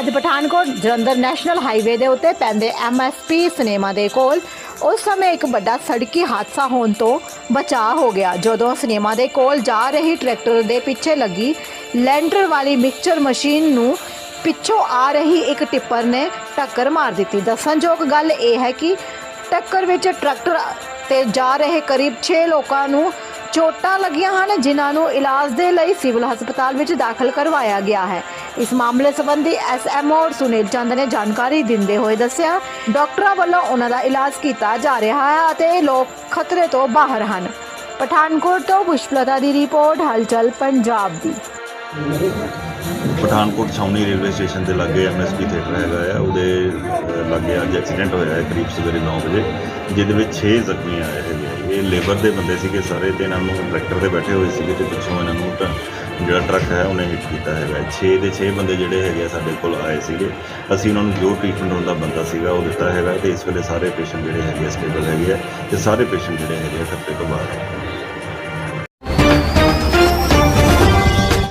ਅੱਜ Pathankot Jalandhar national highway ਦੇ ਉੱਤੇ ਪੈਂਦੇ ਐਮਐਸਪੀ ਸਿਨੇਮਾ ਦੇ ਕੋਲ, ਉਸ ਸਮੇਂ ਇੱਕ ਵੱਡਾ ਸੜਕੀ ਹਾਦਸਾ ਹੋਣ ਤੋਂ ਬਚਾਅ ਹੋ ਗਿਆ, ਜਦੋਂ ਸਿਨੇਮਾ ਦੇ ਕੋਲ ਜਾ ਰਹੀ ਟਰੈਕਟਰ ਦੇ ਪਿੱਛੇ ਲੱਗੀ ਲੈਂਟਰ ਵਾਲੀ ਮਿਕਸਚਰ ਮਸ਼ੀਨ ਨੂੰ ਪਿੱਛੋਂ ਆ ਰਹੀ ਇੱਕ ਟਿੱਪਰ ਨੇ ਟੱਕਰ ਮਾਰ ਦਿੱਤੀ। ਦੱਸਣਯੋਗ ਗੱਲ ਇਹ ਹੈ ਕਿ ਟੱਕਰ ਵਿੱਚ ਟਰੈਕਟਰ ਤੇ ਜਾ ਰਹੇ ਕਰੀਬ 6 ਲੋਕਾਂ ਨੂੰ ਚੋਟਾਂ ਲੱਗੀਆਂ ਹਨ, ਜਿਨ੍ਹਾਂ ਨੂੰ ਇਲਾਜ ਦੇ ਲਈ ਸਿਵਲ ਹਸਪਤਾਲ ਵਿੱਚ ਦਾਖਲ ਕਰਵਾਇਆ ਗਿਆ ਹੈ। ਇਸ ਮਾਮਲੇ ਸੰਬੰਧੀ ਐਸਐਮਓ ਸੁਨੀਲ ਚੰਦ ਨੇ ਜਾਣਕਾਰੀ ਦਿੰਦੇ ਹੋਏ ਦੱਸਿਆ ਡਾਕਟਰਾਂ ਵੱਲੋਂ ਉਹਨਾਂ ਦਾ ਇਲਾਜ ਕੀਤਾ ਜਾ ਰਿਹਾ ਹੈ ਅਤੇ ਇਹ ਲੋਕ ਖਤਰੇ ਤੋਂ ਬਾਹਰ ਹਨ। ਪਠਾਨਕੋਟ ਤੋਂ ਪੁਸ਼ਪਲਤਾ ਦੀ ਰਿਪੋਰਟ ਹਲਚਲ ਪੰਜਾਬ ਦੀ। ਪਠਾਨਕੋਟ ਛਾਉਣੀ ਰੇਲਵੇ ਸਟੇਸ਼ਨ ਦੇ ਲਾਗੇ ਐਮਐਸਪੀ ਥੀਏਟਰ ਹੈਗਾ ਆ। ਉਹਦੇ ਅਹ, ਲਾਗੇ ਅੱਜ ਐਕਸੀਡੈਂਟ ਹੋਇਆ ਹੈ ਕਰੀਬ ਸਵੇਰੇ 9 ਵਜੇ ਜਿਹਦੇ ਵਿੱਚ 6 ਜ਼ਖਮੀ ਆਏ ਹੈਗੇ ਆ। ਇਹ ਲੇਬਰ ਦੇ ਬੰਦੇ ਸੀਗੇ ਸਾਰੇ ਤੇ ਇਹਨਾਂ ਨੂੰ ਟਰੈਕਟਰ ਤੇ ਬੈਠੇ ਹੋਏ ਸੀਗੇ ਤੇ ਪਿੱਛੋਂ ਇਹਨਾਂ ਨੂੰ ਟ- ਜਿਹੜਾ ਟਰੱਕ ਹੈ ਉਹਨੇ ਹਿੱਟ ਕੀਤਾ ਹੈਗਾ। 6 ਦੇ 6 ਬੰਦੇ ਜਿਹੜੇ ਹੈਗੇ ਆ ਸਾਡੇ ਕੋਲ ਆਏ ਸੀਗੇ। ਅਸੀਂ ਉਹਨਾਂ ਨੂੰ ਜੋ ਟ੍ਰੀਟਮੈਂਟ ਹੁੰਦਾ ਬੰਦਾ ਸੀਗਾ ਉਹ ਦਿੱਤਾ ਹੈਗਾ ਤੇ ਇਸ ਵੇਲੇ ਸਾਰੇ ਪੇਸ਼ੈਂਟ ਜਿਹੜੇ ਹੈਗੇ ਆ ਸਟੇਬਲ ਹੈਗੇ ਆ ਤੇ ਸਾਰੇ ਪੇਸ਼ੈਂਟ ਜਿਹੜੇ ਹੈਗੇ ਆ ਖਤਰੇ ਤੋਂ ਬਾਹਰ